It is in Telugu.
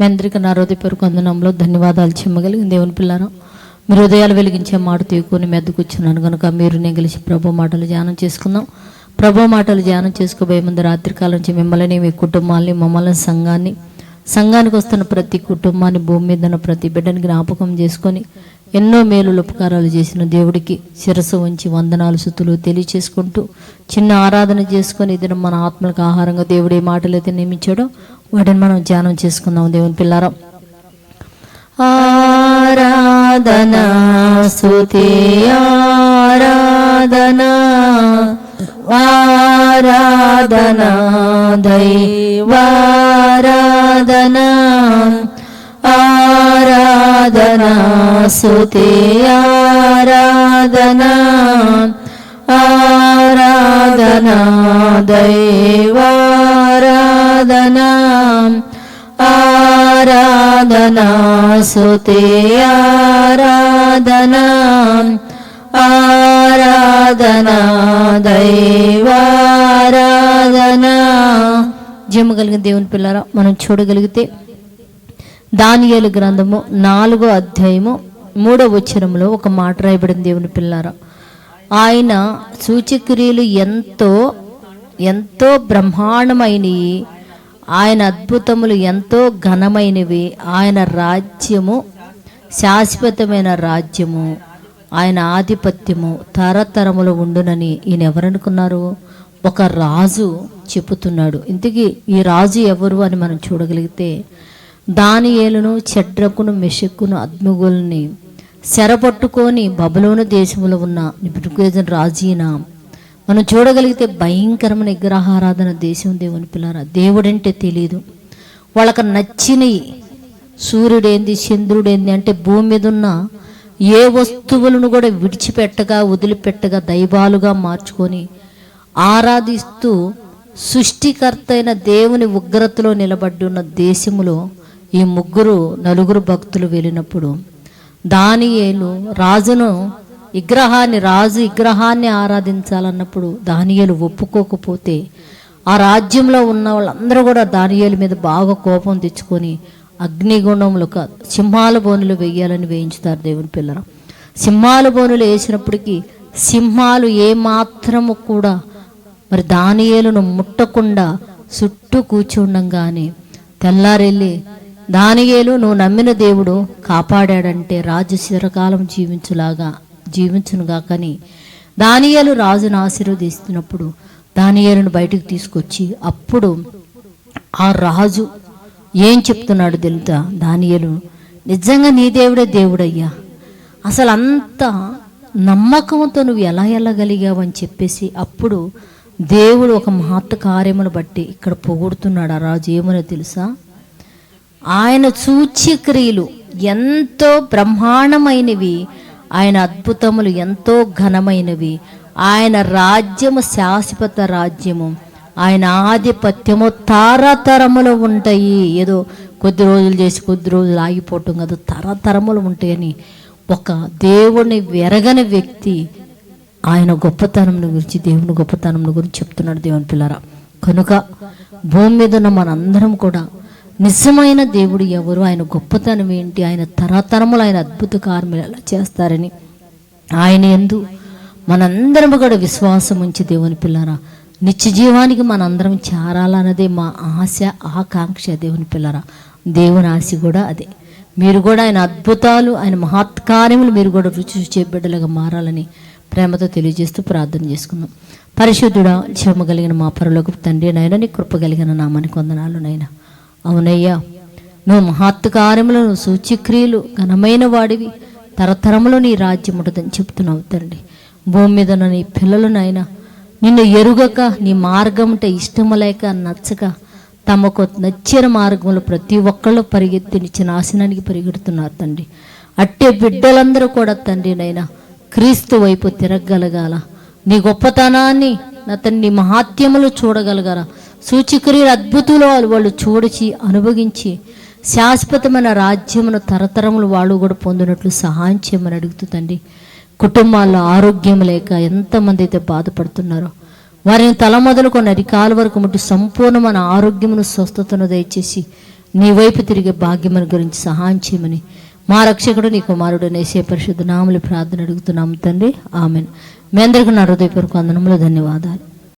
మీ అందరికీ నా హృదయపూర్వక వందనంలో ధన్యవాదాలు చెమ్మగలిగిన దేవుని పిల్లారా. మీ హృదయాలు వెలిగించే మాట తీయకొని మెద్దకొచ్చున్నాను కనుక మీరు నేను కలిసి ప్రభు మాటలు ధ్యానం చేసుకుందాం. ప్రభు మాటలు ధ్యానం చేసుకోబోయే ముందు రాత్రికాలం నుంచి మిమ్మల్ని మీ కుటుంబాన్ని మమ్మల్ని సంఘాన్ని సంఘానికి వస్తున్న ప్రతి కుటుంబాన్ని భూమి మీద ఉన్న ప్రతి బిడ్డని జ్ఞాపకం చేసుకొని ఎన్నో మేలు ఉపకారాలు చేసిన దేవుడికి శిరస్సు ఉంచి వందనాలు సుతులు తెలియచేసుకుంటూ చిన్న ఆరాధన చేసుకొని ఇది మన ఆత్మలకు ఆహారంగా దేవుడు ఏ మాటలైతే నియమించాడో వాటిని మనం ధ్యానం చేసుకుందాం దేవుని పిల్లారా. ఆరాధనా స్తుతి ఆరాధనా ఆరాధనా దైవారాధనా ఆరాధనా స్తుతి ఆరాధనా ఆరాధనా దైవారాధనా ఆరాధనా సుతే ఆరాధనా. ఆరాధనా దైవారాధనా. జమ్ము కలిగిన దేవుని పిల్లరా మనం చూడగలిగితే దానియలు గ్రంథము నాలుగో అధ్యాయము మూడో వచనంలో ఒక మాట రాయబడిన దేవుని పిల్లారా. ఆయన సూచక్రియలు ఎంతో ఎంతో బ్రహ్మాండమైనవి ఆయన అద్భుతములు ఎంతో ఘనమైనవి. ఆయన రాజ్యము శాశ్వతమైన రాజ్యము. ఆయన ఆధిపత్యము తరతరములు ఉండునని ఈయన ఎవరనుకున్నారు ఒక రాజు చెప్పుతున్నాడు. ఇంతకీ ఈ రాజు ఎవరు అని మనం చూడగలిగితే దానియేలును చెడ్రకును మెషక్కును అద్ముగుల్ని చెరపట్టుకొని బబులోను దేశంలో ఉన్న నిపుణుల రాజీన మనం చూడగలిగితే భయంకరమైన విగ్రహారాధన దేశం దేవుని పిల్లరా. దేవుడంటే తెలియదు వాళ్ళకి నచ్చినవి సూర్యుడేంది చంద్రుడేంది అంటే భూమి మీద ఉన్న ఏ వస్తువులను కూడా విడిచిపెట్టగా వదిలిపెట్టగా దైవాలుగా మార్చుకొని ఆరాధిస్తూ సృష్టికర్త అయిన దేవుని ఉగ్రతలో నిలబడి ఉన్న దేశములో ఈ ముగ్గురు నలుగురు భక్తులు వెళ్ళినప్పుడు దానియేలు రాజును విగ్రహాన్ని రాజు విగ్రహాన్ని ఆరాధించాలన్నప్పుడు దానియలు ఒప్పుకోకపోతే ఆ రాజ్యంలో ఉన్న వాళ్ళందరూ కూడా దానియలు మీద బాగా కోపం తెచ్చుకొని అగ్నిగుండంలో సింహాల బోనులు వేయాలని వేయించుతారు దేవుని పిల్లర సింహాల బోనులు వేసినప్పటికీ సింహాలు ఏమాత్రము కూడా మరి దానియేలును ముట్టకుండా చుట్టూ కూర్చుండంగానే తెల్లారెళ్ళి దానియేలు నువ్వు నమ్మిన దేవుడు కాపాడాడంటే రాజు చిరకాలం జీవించులాగా జీవించునుగా కానీ దానియాలు రాజును ఆశీర్వదిస్తున్నప్పుడు దానియాలను బయటకు తీసుకొచ్చి అప్పుడు ఆ రాజు ఏం చెప్తున్నాడు తెలుసా? దానియలు నిజంగా నీ దేవుడే దేవుడయ్యా. అసలు అంత నమ్మకంతో నువ్వు ఎలా వెళ్ళగలిగావు అని చెప్పేసి అప్పుడు దేవుడు ఒక మహత్ కార్యమును బట్టి ఇక్కడ పొగుడుతున్నాడు ఆ రాజు. ఏమనో తెలుసా? ఆయన సూచ్యక్రియలు ఎంతో బ్రహ్మాండమైనవి ఆయన అద్భుతములు ఎంతో ఘనమైనవి. ఆయన రాజ్యము శాశ్వత రాజ్యము. ఆయన ఆధిపత్యము తరతరములు ఉంటాయి. ఏదో కొద్ది రోజులు చేసి కొద్ది రోజులు ఆగిపోవటం కాదు తరతరములు ఉంటాయని. ఒక దేవుని వెరగని వ్యక్తి ఆయన గొప్పతనం గురించి దేవుని గొప్పతనం గురించి చెప్తున్నాడు దేవుని పిల్లరా. కనుక భూమి మీద ఉన్న మనందరం కూడా నిజమైన దేవుడు ఎవరు? ఆయన గొప్పతనం ఏంటి? ఆయన తరతరములు ఆయన అద్భుత కార్యములు ఎలా చేస్తారని. ఆయన ఎందు మనందరం కూడా విశ్వాసం ఉంచి దేవుని పిల్లరా. నిత్య జీవానికి మనందరం చేరాలన్నదే మా ఆశ ఆకాంక్ష దేవుని పిల్లరా. దేవుని ఆశ కూడా అదే. మీరు కూడా ఆయన అద్భుతాలు ఆయన మహత్కార్యములు మీరు కూడా రుచి చూచే బిడ్డలుగా మారాలని ప్రేమతో తెలియజేస్తూ ప్రార్థన చేసుకుందాం. పరిశుద్ధుడా క్షమ కలిగిన మా పరులకు తండ్రి నాయన నీ కృప కలిగిన నామానికి వందనాలు నైనా అవునయ్యా నువ్వు మహత్కార్యములు నువ్వు సూచిక్రియలు ఘనమైన వాడివి. తరతరములో నీ రాజ్యం ఉంటుందని చెప్తున్నావు తండ్రి భూమి మీద నీ పిల్లలు నాయన నిన్ను ఎరుగక నీ మార్గంట ఇష్టము లేక నచ్చక తమకు నచ్చిన మార్గంలో ప్రతి ఒక్కళ్ళు పరిగెత్తి నిచ్చిన నాశనానికి పరిగెడుతున్నారు తండ్రి. అట్టే బిడ్డలందరూ కూడా తండ్రి నైనా క్రీస్తు వైపు తిరగగలగాల. నీ గొప్పతనాన్ని నా తండ్రి మహాత్యములు చూడగలగాల. సూచిక్రియలు అద్భుతులు వాళ్ళు చూడచి అనుభవించి శాశ్వతమైన రాజ్యమును తరతరములు వాళ్ళు కూడా పొందినట్లు సహాయం చేయమని అడుగుతుందండి కుటుంబాల్లో ఆరోగ్యం లేక ఎంతమంది అయితే బాధపడుతున్నారో వారిని తల మొదలుకొని అరికాల వరకు ముట్టి సంపూర్ణమైన ఆరోగ్యమును స్వస్థతను దయచేసి నీ వైపు తిరిగే భాగ్యమని గురించి సహాయం చేయమని మా రక్షకుడు నీ కుమారుడు నేసే పరిశుద్ధ నాములు ప్రార్థన అడుగుతున్నాము తండ్రి. ఆమెను. మీ అందరికీ నా హృదయపూర్వక అందనములు ధన్యవాదాలు.